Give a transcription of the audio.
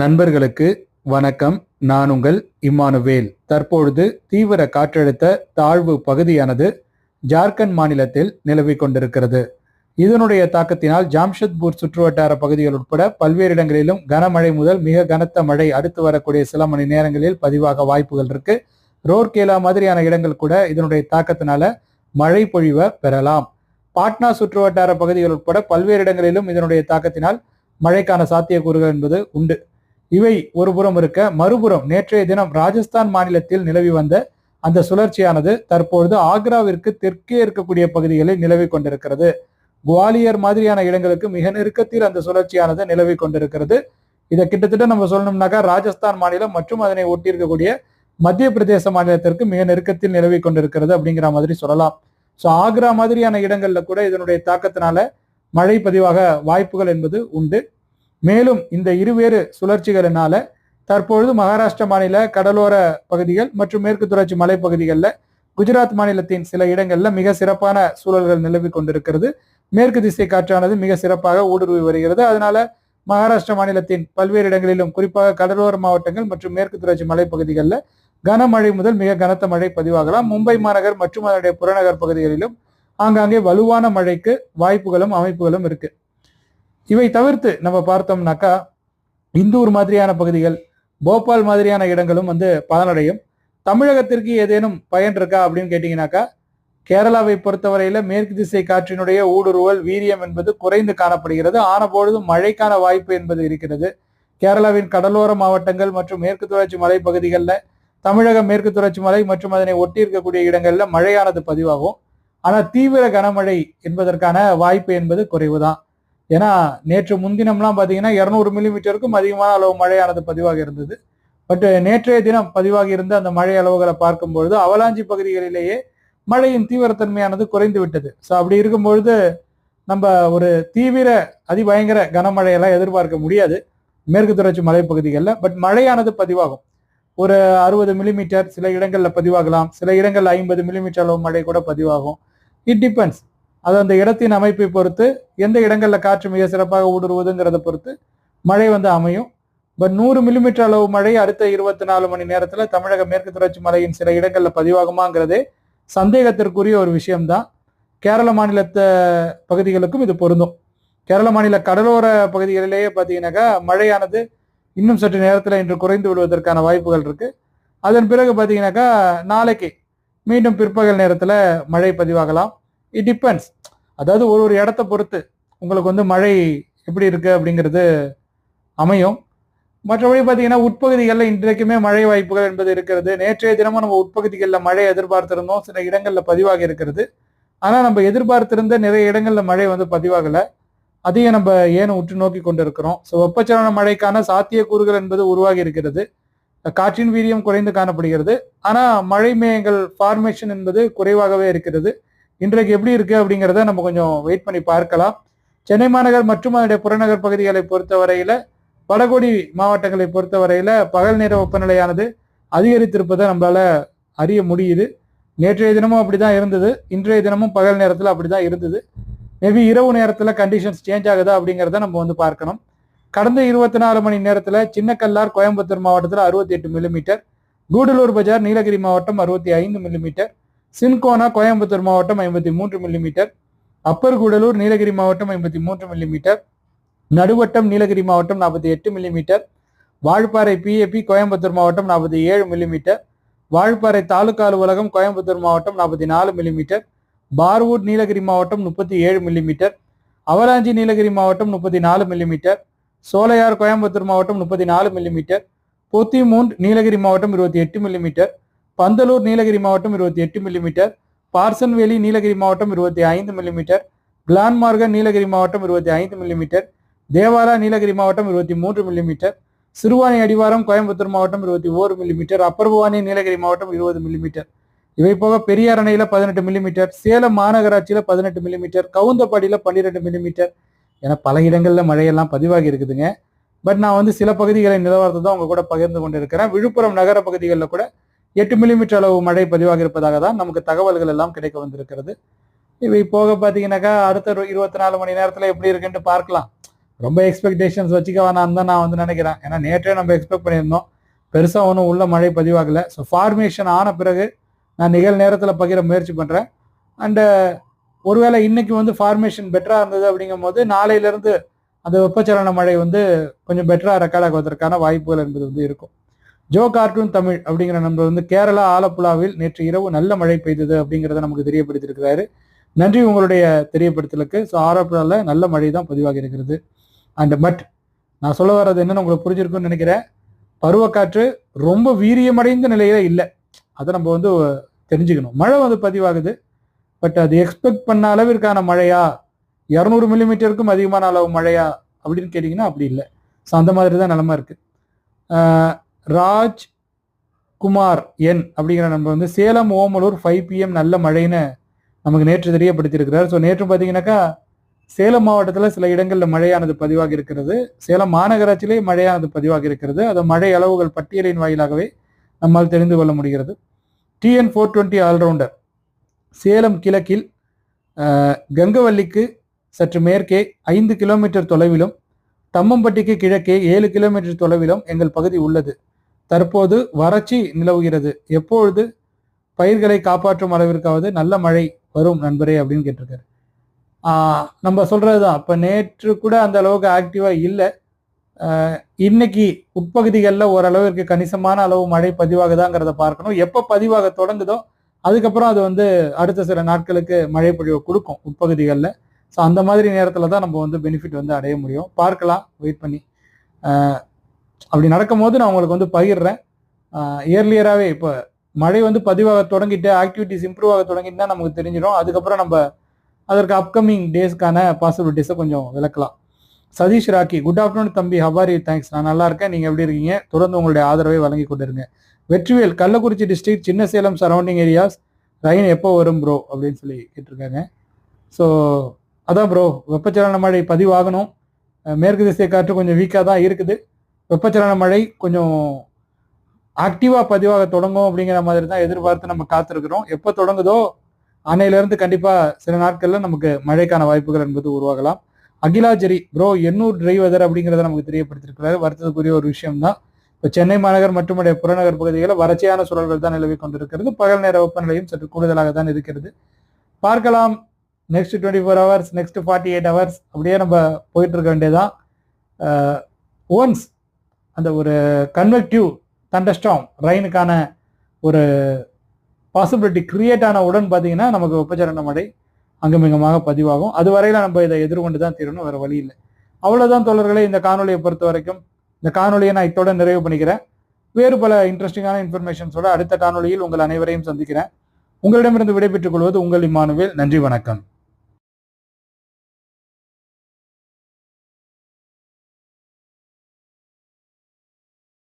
நண்பர்களுக்கு வணக்கம். நான் உங்கள் இம்மானுவேல். தற்பொழுது தீவிர காற்றழுத்த தாழ்வு பகுதியானது ஜார்க்கண்ட் மாநிலத்தில் நிலவிக் கொண்டிருக்கிறது. இதனுடைய தாக்கத்தினால் ஜாம்ஷத்பூர் சுற்றுவட்டார பகுதிகள் உட்பட பல்வேறு இடங்களிலும் கனமழை முதல் மிக கனத்த மழை அடுத்து வரக்கூடிய சில மணி நேரங்களில் பதிவாக வாய்ப்புகள் இருக்கு. ரோர்கேலா மாதிரியான இடங்கள் கூட இதனுடைய தாக்கத்தினால மழை பொழிவை பெறலாம். பாட்னா சுற்றுவட்டார பகுதிகள் உட்பட பல்வேறு இடங்களிலும் இதனுடைய தாக்கத்தினால் மழைக்கான சாத்தியக்கூறுகள் என்பது உண்டு. இவை ஒருபுறம் இருக்க மறுபுறம் நேற்றைய தினம் ராஜஸ்தான் மாநிலத்தில் நிலவி வந்த அந்த சுழற்சியானது தற்பொழுது ஆக்ராவிற்கு தெற்கே இருக்கக்கூடிய பகுதிகளில் நிலவி கொண்டிருக்கிறது. குவாலியர் மாதிரியான இடங்களுக்கு மிக நெருக்கத்தில் அந்த சுழற்சியானது நிலவி கொண்டிருக்கிறது. இதை கிட்டத்தட்ட நம்ம சொல்லணும்னாக்கா ராஜஸ்தான் மாநிலம் மற்றும் அதனை ஒட்டி இருக்கக்கூடிய மத்திய பிரதேச மாநிலத்திற்கு மிக நெருக்கத்தில் நிலவி கொண்டிருக்கிறது அப்படிங்கிற மாதிரி சொல்லலாம். ஸோ ஆக்ரா மாதிரியான இடங்கள்ல கூட இதனுடைய தாக்கத்தினால மழை பதிவாக வாய்ப்புகள் என்பது உண்டு. மேலும் இந்த இருவேறு சுழற்சிகளினால தற்பொழுது மகாராஷ்டிர மாநில கடலோர பகுதிகள் மற்றும் மேற்கு தொடர்ச்சி மலைப்பகுதிகளில் குஜராத் மாநிலத்தின் சில இடங்களில் மிக சிறப்பான சூழல்கள் நிலவி கொண்டிருக்கிறது. மேற்கு திசை காற்றானது மிக சிறப்பாக ஊடுருவி வருகிறது. அதனால மகாராஷ்டிர மாநிலத்தின் பல்வேறு இடங்களிலும் குறிப்பாக கடலோர மாவட்டங்கள் மற்றும் மேற்கு தொடர்ச்சி மலைப்பகுதிகளில் கனமழை முதல் மிக கனத்த மழை பதிவாகலாம். மும்பை மாநகர் மற்றும் அதனுடைய புறநகர் பகுதிகளிலும் ஆங்காங்கே வலுவான மழைக்கு வாய்ப்புகளும் அமைப்புகளும் இருக்குது இவை தவிர்த்து நம்ம பார்த்தோம்னாக்கா இந்தூர் மாதிரியான பகுதிகள் போபால் மாதிரியான இடங்களும் வந்து பலனடையும். தமிழகத்திற்கு ஏதேனும் பயன் இருக்கா அப்படின்னு கேட்டீங்கன்னாக்கா கேரளாவை பொறுத்தவரையில மேற்கு திசை காற்றினுடைய ஊடுருவல் வீரியம் என்பது குறைந்து காணப்படுகிறது. ஆனபொழுது மழைக்கான வாய்ப்பு என்பது இருக்கிறது. கேரளாவின் கடலோர மாவட்டங்கள் மற்றும் மேற்கு தொடர்ச்சி மலைப்பகுதிகளில் தமிழக மேற்கு தொடர்ச்சி மலை மற்றும் அதனை ஒட்டி இருக்கக்கூடிய இடங்களில் மழையானது பதிவாகும். ஆனால் தீவிர கனமழை என்பதற்கான வாய்ப்பு என்பது குறைவுதான். ஏன்னா நேற்று முன்தினம்லாம் பார்த்தீங்கன்னா இரநூறு மில்லிமீட்டருக்கும் அதிகமான அளவு மழையானது பதிவாக இருந்தது. பட் நேற்றைய தினம் பதிவாகி இருந்த அந்த மழை அளவுகளை பார்க்கும்பொழுது அவலாஞ்சி பகுதிகளிலேயே மழையின் தீவிரத்தன்மையானது குறைந்து விட்டது. ஸோ அப்படி இருக்கும்பொழுது நம்ம ஒரு தீவிர அதிபயங்கர கனமழையெல்லாம் எதிர்பார்க்க முடியாது. மேற்கு தொடர்ச்சி மலைப்பகுதிகளில் பட் மழையானது பதிவாகும். ஒரு அறுபது மில்லிமீட்டர் சில இடங்களில் பதிவாகலாம். சில இடங்களில் ஐம்பது மில்லிமீட்டர் அளவு மழை கூட பதிவாகும். இட் டிபெண்ட்ஸ் அது அந்த இடத்தின் அமைப்பை பொறுத்து எந்த இடங்களில் காற்று மிக சிறப்பாக ஊடுருவதுங்கிறத பொறுத்து மழை வந்து அமையும். பட் நூறு மில்லிமீட்டர் அளவு மழை அடுத்த இருபத்தி நாலு மணி நேரத்தில் தமிழக மேற்கு தொடர்ச்சி மலையின் சில இடங்களில் பதிவாகுமாங்கிறதே சந்தேகத்திற்குரிய ஒரு விஷயம்தான். கேரள மாநிலத்தை பகுதிகளுக்கும் இது பொருந்தும். கேரள மாநில கடலோர பகுதிகளிலேயே பார்த்தீங்கன்னாக்கா மழையானது இன்னும் சற்று நேரத்தில் இன்று குறைந்து விடுவதற்கான வாய்ப்புகள் இருக்கு. அதன் பிறகு பார்த்தீங்கன்னாக்கா நாளைக்கு மீண்டும் பிற்பகல் நேரத்தில் மழை பதிவாகலாம். இட் டிபெண்ட்ஸ் அதாவது ஒரு ஒரு இடத்த பொறுத்து உங்களுக்கு வந்து மழை எப்படி இருக்கு அப்படிங்கிறது அமையும். மற்றபடி பார்த்தீங்கன்னா உட்பகுதிகளில் இன்றைக்குமே மழை வாய்ப்புகள் என்பது இருக்கிறது. நேற்றைய தினமும் நம்ம உட்பகுதிகளில் மழை எதிர்பார்த்திருந்தோம். சில இடங்களில் பதிவாக இருக்கிறது. ஆனால் நம்ம எதிர்பார்த்திருந்த நிறைய இடங்களில் மழை வந்து பதிவாகலை. அதையும் நம்ம ஏன் உற்று நோக்கி கொண்டிருக்கிறோம்? ஸோ வெப்பச்சலன மழைக்கான சாத்தியக்கூறுகள் என்பது உருவாகி இருக்கிறது. காற்றின் வீரியம் குறைந்து காணப்படுகிறது. ஆனால் மழை மேயங்கள் ஃபார்மேஷன் என்பது குறைவாகவே இருக்கிறது. இன்றைக்கு எப்படி இருக்கு அப்படிங்கிறத நம்ம கொஞ்சம் வெயிட் பண்ணி பார்க்கலாம். சென்னை மாநகர் மற்றும் அதனுடைய புறநகர் பகுதிகளை பொறுத்தவரையில வடகோடி மாவட்டங்களை பொறுத்தவரையில பகல் நேர வெப்பநிலையானது அதிகரித்திருப்பதை நம்மளால அறிய முடியுது. நேற்றைய தினமும் அப்படிதான் இருந்தது. இன்றைய தினமும் பகல் நேரத்தில் அப்படிதான் இருந்தது. மேபி இரவு நேரத்தில் கண்டிஷன்ஸ் சேஞ்ச் ஆகுதா அப்படிங்கிறத நம்ம வந்து பார்க்கணும். கடந்த இருபத்தி நாலு மணி நேரத்தில் சின்னக்கல்லார் கோயம்புத்தூர் மாவட்டத்தில் அறுபத்தி எட்டு மில்லிமீட்டர் கூடலூர் பஜார் நீலகிரி மாவட்டம் அறுபத்தி ஐந்து மில்லிமீட்டர் சின்கோனா கோயம்புத்தூர் மாவட்டம் ஐம்பத்தி மூன்று மில்லிமீட்டர் அப்பர் கூடலூர் நீலகிரி மாவட்டம் ஐம்பத்தி மூன்று மில்லிமீட்டர் நடுவட்டம் நீலகிரி மாவட்டம் நாற்பத்தி எட்டு மில்லிமீட்டர் வாழ்பாறை பிஏபி கோயம்புத்தூர் மாவட்டம் நாற்பத்தி ஏழு மில்லிமீட்டர் வாழ்பாறை தாலுகா அலுவலகம் கோயம்புத்தூர் மாவட்டம் நாற்பத்தி நாலு மில்லிமீட்டர் பார்வுட் நீலகிரி மாவட்டம் முப்பத்தி ஏழு மில்லிமீட்டர் அவலாஞ்சி நீலகிரி மாவட்டம் முப்பத்தி நாலு மில்லிமீட்டர் சோலையார் கோயம்புத்தூர் மாவட்டம் முப்பத்தி நாலு மில்லிமீட்டர் பொத்திமூண்ட் நீலகிரி மாவட்டம் இருபத்தி எட்டு மில்லிமீட்டர் பந்தலூர் நீலகிரி மாவட்டம் இருபத்தி எட்டு மில்லிமீட்டர் பார்சன்வேலி நீலகிரி மாவட்டம் இருபத்தி ஐந்து மில்லிமீட்டர் கிளான்மார்கன் நீலகிரி மாவட்டம் இருபத்தி ஐந்து மில்லிமீட்டர் தேவாரா நீலகிரி மாவட்டம் இருபத்தி மூன்று மில்லிமீட்டர் சிறுவாணி அடிவாரம் கோயம்புத்தூர் மாவட்டம் இருபத்தி ஓரு மில்லிமீட்டர் அப்பர்பவானி நீலகிரி மாவட்டம் இருபது மில்லிமீட்டர் இவை போக பெரியார் அணையில் பதினெட்டு மில்லிமீட்டர் சேலம் மாநகராட்சியில் பதினெட்டு மில்லிமீட்டர் கவுந்தப்பாடியில் பன்னிரெண்டு மில்லிமீட்டர் என பல இடங்களில் மழையெல்லாம் பதிவாகி இருக்குதுங்க. பட் நான் வந்து சில பகுதிகளை நிலவரத்தை தான் உங்கள் கூட பகிர்ந்து கொண்டிருக்கிறேன். விழுப்புரம் நகர பகுதிகளில் கூட எட்டு மில்லிமீட்டர் அளவு மழை பதிவாக இருப்பதாக தான் நமக்கு தகவல்கள் எல்லாம் கிடைக்க வந்திருக்கிறது. இவை போக பார்த்தீங்கன்னாக்கா அடுத்த இருபத்தி நாலு மணி நேரத்தில் எப்படி இருக்குன்ட்டு பார்க்கலாம். ரொம்ப எக்ஸ்பெக்டேஷன்ஸ் வச்சுக்க வேணாம் தான் நான் வந்து நினைக்கிறேன். ஏன்னா நேற்றே நம்ம எக்ஸ்பெக்ட் பண்ணியிருந்தோம். பெருசாக ஒன்றும் உள்ள மழை பதிவாகலை. ஸோ ஃபார்மேஷன் ஆன பிறகு நான் நிகழ் நேரத்தில் பகிர முயற்சி பண்ணுறேன் அண்டு ஒருவேளை இன்னைக்கு வந்து ஃபார்மேஷன் பெட்டராக இருந்தது அப்படிங்கும் போது நாளையிலேருந்து அந்த வெப்பச்சலன மழை வந்து கொஞ்சம் பெட்டராக ரெக்கார்டாக ஆகுவதற்கான வாய்ப்புகள் என்பது வந்து இருக்கும். ஜோ கார்ட்டூன் தமிழ் அப்படிங்கிற நம்ம வந்து கேரளா ஆலப்புழாவில் நேற்று இரவு நல்ல மழை பெய்தது அப்படிங்கிறத நமக்கு தெரியப்படுத்தியிருக்கிறாரு. நன்றி உங்களுடைய தெரியப்படுத்தலுக்கு. ஸோ ஆலப்புழாவில் நல்ல மழை தான் பதிவாகி இருக்கிறது. அண்ட் பட் நான் சொல்ல வர்றது என்னன்னு உங்களுக்கு புரிஞ்சிருக்குன்னு நினைக்கிறேன். பருவக்காற்று ரொம்ப வீரியமடைந்த நிலையில இல்லை. அதை நம்ம வந்து தெரிஞ்சுக்கணும். மழை வந்து பதிவாகுது. பட் அது எக்ஸ்பெக்ட் பண்ண அளவிற்கான மழையா? இரநூறு மில்லிமீட்டருக்கும் அதிகமான அளவு மழையா? அப்படின்னு கேட்டிங்கன்னா அப்படி இல்லை. ஸோ அந்த மாதிரி தான் நிலமை இருக்குது ராஜ் குமார் என் அப்படிங்கிற நம்ம வந்து சேலம் ஓமலூர் ஃபைவ் பிஎம் நல்ல மழைன்னு நமக்கு நேற்று தெரியப்படுத்தியிருக்கிறார். ஸோ நேற்று பார்த்தீங்கன்னாக்கா சேலம் மாவட்டத்தில் சில இடங்களில் மழையானது பதிவாகி இருக்கிறது. சேலம் மாநகராட்சியிலே மழையானது பதிவாகி இருக்கிறது. அது மழை அளவுகள் பட்டியலின் வாயிலாகவே நம்மால் தெரிந்து கொள்ள முடிகிறது. TN four twenty allrounder Salem கிழக்கில் கங்கவல்லிக்கு சற்று மேற்கே ஐந்து கிலோமீட்டர் தொலைவிலும் தம்மம்பட்டிக்கு கிழக்கே ஏழு கிலோமீட்டர் தொலைவிலும் எங்கள் பகுதி உள்ளது. தற்போது வறட்சி நிலவுகிறது. எப்பொழுது பயிர்களை காப்பாற்றும் அளவிற்காவது நல்ல மழை வரும் நண்பரே அப்படின்னு கேட்டிருக்காரு. நம்ம நம்ம சொல்றதுதான். இப்ப நேற்று கூட அந்த அளவுக்கு ஆக்டிவா இல்லை. இன்னைக்கு உட்பகுதிகளில் ஓரளவிற்கு கணிசமான அளவு மழை பதிவாகுதாங்கிறத பார்க்கணும். எப்போ பதிவாக தொடங்குதோ அதுக்கப்புறம் அது வந்து அடுத்த சில நாட்களுக்கு மழை பொழிவை கொடுக்கும் உட்பகுதிகளில். ஸோ அந்த மாதிரி நேரத்தில் தான் நம்ம வந்து பெனிஃபிட் வந்து அடைய முடியும். பார்க்கலாம். வெயிட் பண்ணி. அப்படி நடக்கும்போது நான் உங்களுக்கு வந்து பகிர்றேன். இயர்லியராகவே இப்போ மழை வந்து பதிவாக தொடங்கிட்டு ஆக்டிவிட்டிஸ் இம்ப்ரூவ் ஆக தான் நமக்கு தெரிஞ்சிடும். அதுக்கப்புறம் நம்ம அதற்கு அப்கமிங் டேஸ்க்கான பாசிபிலிட்டிஸை கொஞ்சம் விளக்கலாம். சதீஷ் ராக்கி குட் ஆஃப்டர்நூன் தம்பி ஹவாரி தேங்க்ஸ் நான் நல்லா இருக்கேன். நீங்கள் எப்படி இருக்கீங்க? தொடர்ந்து உங்களுடைய ஆதரவை வழங்கி கொண்டிருங்க. வெற்றிவேல் கள்ளக்குறிச்சி டிஸ்ட்ரிக்ட் சின்ன சேலம் சரௌண்டிங் ஏரியாஸ் ரயின் எப்போ வரும் ப்ரோ அப்படின்னு சொல்லி கேட்டிருக்காங்க. ஸோ அதான் ப்ரோ வெப்பச்சலன மழை பதிவாகணும். மேற்கு திசை காற்று கொஞ்சம் வீக்காக தான் இருக்குது. வெப்பச்சலன மழை கொஞ்சம் ஆக்டிவாக பதிவாக தொடங்கும் அப்படிங்கிற மாதிரி தான் எதிர்பார்த்து நம்ம காத்திருக்கிறோம். எப்போ தொடங்குதோ அன்னையிலேருந்து கண்டிப்பாக சில நாட்களில் நமக்கு மழைக்கான வாய்ப்புகள் என்பது உருவாகலாம். அகிலாஜரி ப்ரோ எண்ணூர் டிரைவர் அப்படிங்கிறத நமக்கு தெரியப்படுத்திருக்கிறாரு வருத்தத்துக்குரிய ஒரு விஷயம் தான் இப்போ சென்னை மாநகர் மற்றும் புறநகர் பகுதிகளில் வறட்சியான சூழல்கள் தான் நிலவி கொண்டிருக்கிறது. பகல் நேர வெப்பநிலையும் சற்று கூடுதலாக தான் இருக்கிறது. பார்க்கலாம். Next twenty four hours next forty eight hours அப்படியே நம்ம போயிட்டு இருக்க வேண்டியதான் ஒன்ஸ் அந்த ஒரு கன்வெக்டிவ் தண்டஸ்டாம் ரெயினுக்கான ஒரு பாசிபிலிட்டி கிரியேட் ஆன உடன் பார்த்தீங்கன்னா நமக்கு வெப்பச்சலன மழை அங்குமிங்கமாக பதிவாகும். அது வரையில நம்ம இதை எதிர்கொண்டு தான் தீரணும் வேற வழி இல்லை. அவ்வளவுதான் தோழர்களே இந்த காணொலியை பொறுத்த வரைக்கும். இந்த காணொலியை நான் இத்தோட நிறைவு பண்ணிக்கிறேன். வேறு பல இன்ட்ரெஸ்டிங்கான இன்ஃபர்மேஷன்ஸோட அடுத்த காணொலியில் உங்கள் அனைவரையும் சந்திக்கிறேன். உங்களிடமிருந்து விடைபெற்றுக் கொள்வது உங்கள் இம்மானுவேல். நன்றி வணக்கம்.